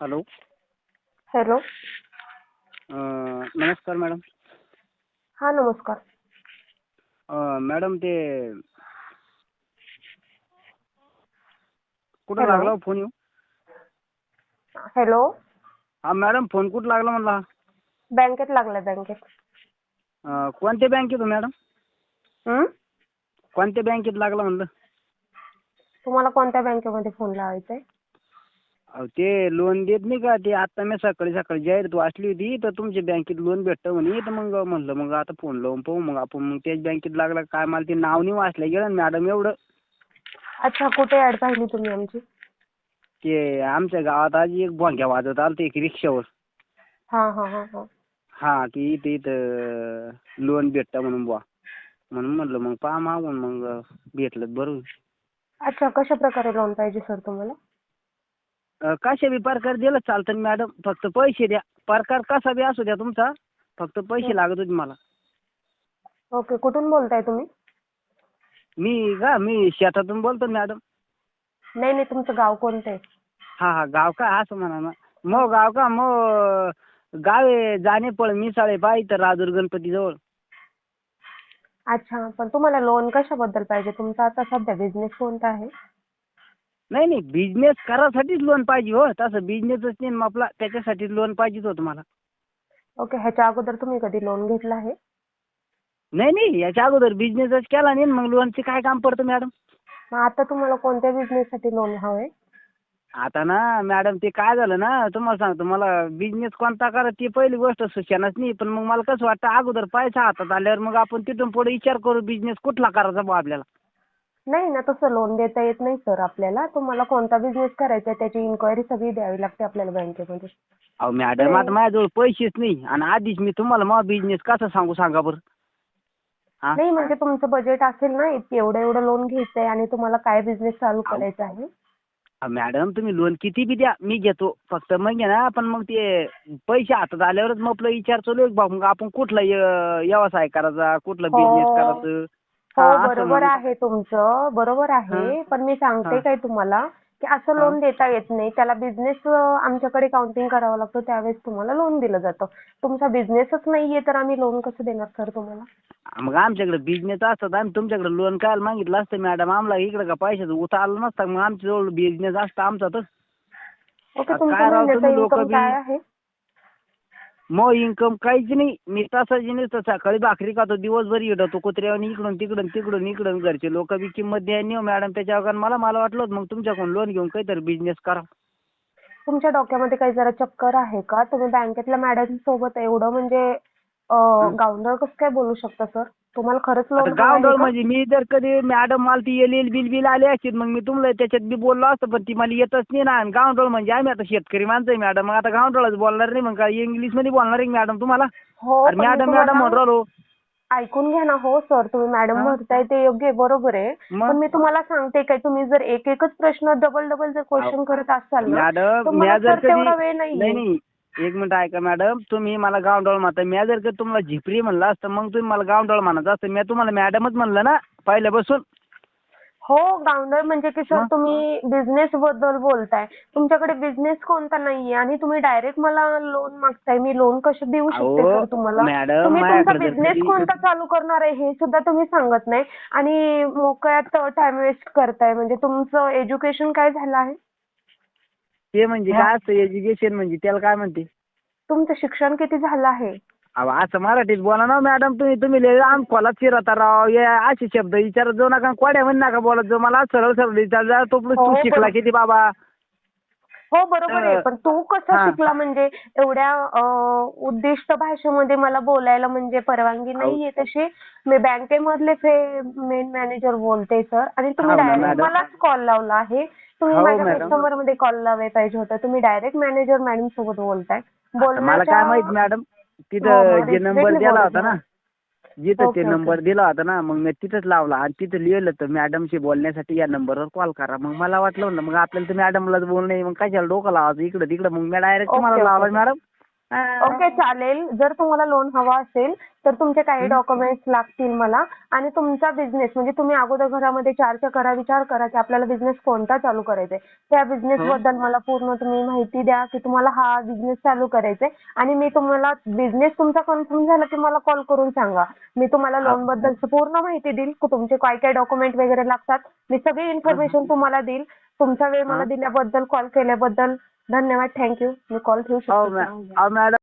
Hello. Hello. नमस्कार madam. हा नमस्कार. मॅडम ते कुठं. लागला हो फोन येऊ हॅलो. हा मॅडम फोन कुठं लागला म्हणला? बँकेत लागलाय बँकेत. कोणत्या बँकेत हो मॅडम? कोणत्या बँकेत लागला म्हणलं? तुम्हाला कोणत्या बँकेमध्ये फोन लावायचा आहे अहो ते लोन देत नाही का? ते आता मी सकाळी सकाळी जाहिरात वाचली होती तर तुमच्या बँकेत लोन भेटतं म्हणे. तर मग म्हणलं मग आता फोन लावून पाहू मग आपण मग त्याच बँकेत लागला काय? मला ते नाव नाही वाचलं. गेलं मॅडम एवढं. अच्छा कुठे ऍड पाहिली तुम्ही आमची? ते आमच्या गावात आज एक भोंग्या वाजवत आलं ते एक रिक्षावर. हा हा हा हा. हा की इथं इथं लोन भेटतं म्हणून बुवा. म्हणून म्हणलं मग पहा मागून मग भेटलं बरं होईल. अच्छा कशा प्रकारे लोन पाहिजे सर तुम्हाला? कशा बी प्रकार दिलं चालतं ना मॅडम फक्त पैसे द्या. प्रकार कसा बी असू द्या तुमचा फक्त पैसे लागत होते मला. ओके कुठून बोलताय तुम्ही? मी का मी शेतातून बोलतो ना मॅडम नाही नाही तुमचं गाव कोणतं आहे? हा हा गाव का असं म्हणा ना. मो गाव का मो गाव जाणे पळ मिसाळे पा इथं राजूर गणपतीजवळ अच्छा पण तुम्हाला लोन कशाबद्दल पाहिजे? तुमचा आता सध्या बिझनेस कोणता आहे? नाही नाही बिझनेस करायसाठीच लोन पाहिजे हो तसं बिझनेसच नाही ना आपला त्याच्यासाठी लोन पाहिजेच होतं मला. ओके ह्याच्या अगोदर तुम्ही कधी लोन घेतलं आहे? नाही नाही याच्या अगोदर बिझनेसच केला नाही मग लोनचे काय काम पडतं मॅडम मग आता तुम्हाला कोणत्या बिझनेससाठी लोन हवंय? आता ना मॅडम ते काय झालं ना तुम्हाला सांगतो मला बिझनेस कोणता करा ती पहिली गोष्ट सुशानच नाही पण मग मला कसं वाटतं अगोदर पैसा हातात आल्यावर मग आपण तिथून पुढे विचार करू बिझनेस कुठला करायचा बा आपल्याला. नाही ना तसं लोन देता येत नाही सर आपल्याला. तुम्हाला कोणता बिझनेस करायचा आहे त्याची इन्क्वायरी सगळी द्यावी लागते आपल्याला बँकेमध्ये. अहो मॅडम आता माझ्याजवळ पैसेच नाही. आणि आधीच मी तुम्हाला मग बिझनेस कसा सांगू सांगा बरं. हा? नाही म्हणजे तुमचं बजेट असेल ना इत- एवढं एवढं लोन घ्यायचंय आणि तुम्हाला काय बिझनेस चालू अहो. करायचा आहे? अहो, मॅडम तुम्ही लोन किती बी द्या मी घेतो. फक्त मग आहे ना पण मग ते पैसे हातात आल्यावरच मग आपलं विचार चालू आहे. बा मग आपण कुठला य- व्यवसाय करायचा कुठला हो. बिझनेस करायचं? हो हा, बरोबर. आहे तुमचं बरोबर आहे हा. पण मी सांगते हा. काय तुम्हाला की असं हा. लोन देता येत नाही त्याला बिझनेस आमच्याकडे काउंटिंग करावं लागतं त्यावेळेस तुम्हाला लोन दिलं जातं तुमचा बिझनेसच नाहीये तर आम्ही लोन कसं देणार सर तुम्हाला मग आमच्याकडे बिझनेस असतात आम्ही तुमच्याकडे लोन काय मागितलं असतं मॅडम आम्हाला इकडे का पैशाचं उतार आलं नसतं मग आमच्याजवळ बिझनेस असतं आमचा तर ओके तुमचं बी- काय आहे मग इन्कम काहीच नाही. मी तसाच नसतं सकाळी भाकरी खातो दिवसभर येतो कुत्र्यावर इकडून तिकडून तिकडून इकडून घरचे लोक बी किंमत द्यायला नाही हो मॅडम त्याच्या कारण मला मला वाटलं होतं मग तुमच्याकडून लोन घेऊन काहीतरी बिझनेस करा. तुमच्या डोक्यामध्ये काही जरा चक्कर आहे का? तुम्ही बँकेतल्या मॅडम सोबत एवढं म्हणजे अं, गावंढळ कसं काय बोलू शकता सर तुम्हाला खरंच आता लोन गावडोळ म्हणजे मी जर कधी मॅडम मला ती येईल बिल बिल आले असतील मग मी तुम्हाला त्याच्यात बी बोललो असतो पण ती मला येतच नाही ना. आणि गावडोळ म्हणजे आम्ही आता शेतकरी माणसं आहे मॅडम मग आता गावडोळच बोलणार नाही मग काय इंग्लिशमध्ये बोलणार आहे मॅडम तुम्हाला? हो अरे पण मी मॅडम तुम्हाला- मॅडम म्हणून राहिलो. ऐकून घ्या ना हो सर तुम्ही मॅडम हा. म्हणताय ते योग्य आहे बरोबर आहे. मग? पण मी तुम्हाला सांगते काय तुम्ही जर एक एकच प्रश्न डबल डबल जर क्वेश्चन करत असाल ना मॅडम मी जर तेवढा कधी वेळ नाही. एक मिनिट ऐका मॅडम तुम्ही मला गावडोळ म्हणता. मी जर कधी तुम्हाला झिपरी म्हणलं असतं मग तुम्ही मला गावडोळ म्हणायचं असतं. मी तुम्हाला मॅडमच म्हणलं ना पहिल्यापासून. हो गावंढळ म्हणजे की सर? तुम्ही बिझनेस बद्दल बोलताय. तुमच्याकडे बिझनेस कोणता नाहीये आणि तुम्ही डायरेक्ट मला लोन मागताय. मी लोन कसं देऊ शकते अहो, सर तुम्हाला? मॅडम, तुम्ही तुमचा माझ्याकडे जर बिझनेस कधी- कोणता चालू करणार आहे हे सुद्धा तुम्ही सांगत नाही. आणि मोकळ्यात टाइम वेस्ट करताय. म्हणजे तुमचं एज्युकेशन काय झालं आहे? ते म्हणजे काय असतं एज्युकेशन म्हणजे त्याला काय म्हणते? तुमचं शिक्षण किती झालं आहे? अहो असं मराठीत बोला ना मॅडम तुम्ही तुम्ही लय आम खोलात शिरता राव हे असे शब्द विचारत जाऊ नका कोड्या म्हण नका बोलत जाऊ. मला सरळ सरळ विचार. जा तो तू हो, पण- शिकला किती बाबा? हो बरोबर आहे. पण तू कसा हा. शिकला? म्हणजे एवढ्या उद्दिष्ट भाषेमध्ये मला बोलायला म्हणजे परवानगी नाहीये तशी. मी बँकेमधले मेन मॅनेजर बोलते सर. आणि तुम्ही हो डायरेक्ट. मलाच कॉल लावला आहे. तुम्ही हो, माझ्या. कस्टमरमध्ये कॉल लावायला पाहिजे होता. तुम्ही डायरेक्ट मॅनेजर मॅडम सोबत बोलताय. मला बोलण्याच्या- काय माहीत मॅडम? हो, तिथं मग जे नंबर दिला बोलत होता ना. जिथं ते. नंबर दिला होता ना मग मी तिथंच लावला आणि तिथं लिहिलं तर मॅडमशी बोलण्यासाठी या नंबरवर कॉल करा मग मला वाटलं ना मग आपल्याला तर मॅडमलाच बोलणं आहे मग कशाला डोकं लावायचं इकडं तिकडं मग मी डायरेक्ट तुम्हाला. लावला मॅडम ओके चालेल. जर तुम्हाला लोन हवं असेल तर तुमचे काही डॉक्युमेंट्स लागतील मला. आणि तुमचा बिझनेस म्हणजे तुम्ही अगोदर घरामध्ये चर्चा करा विचार करा की आपल्याला बिझनेस कोणता चालू करायचा आहे त्या बिझनेस बद्दल मला पूर्ण तुम्ही माहिती द्या की तुम्हाला हा बिझनेस चालू करायचा आहे आणि मी तुम्हाला बिझनेस तुमचा कन्फर्म झाला की मला कॉल करून सांगा. मी तुम्हाला लोनबद्दल पूर्ण माहिती देईल. तुमचे काय काय डॉक्युमेंट वगैरे लागतात. मी सगळी इन्फॉर्मेशन तुम्हाला देईल. तुमचा वेळ मला दिल्याबद्दल कॉल केल्याबद्दल धन्यवाद थँक्यू मी कॉल ठेवू शकते अहो मॅडम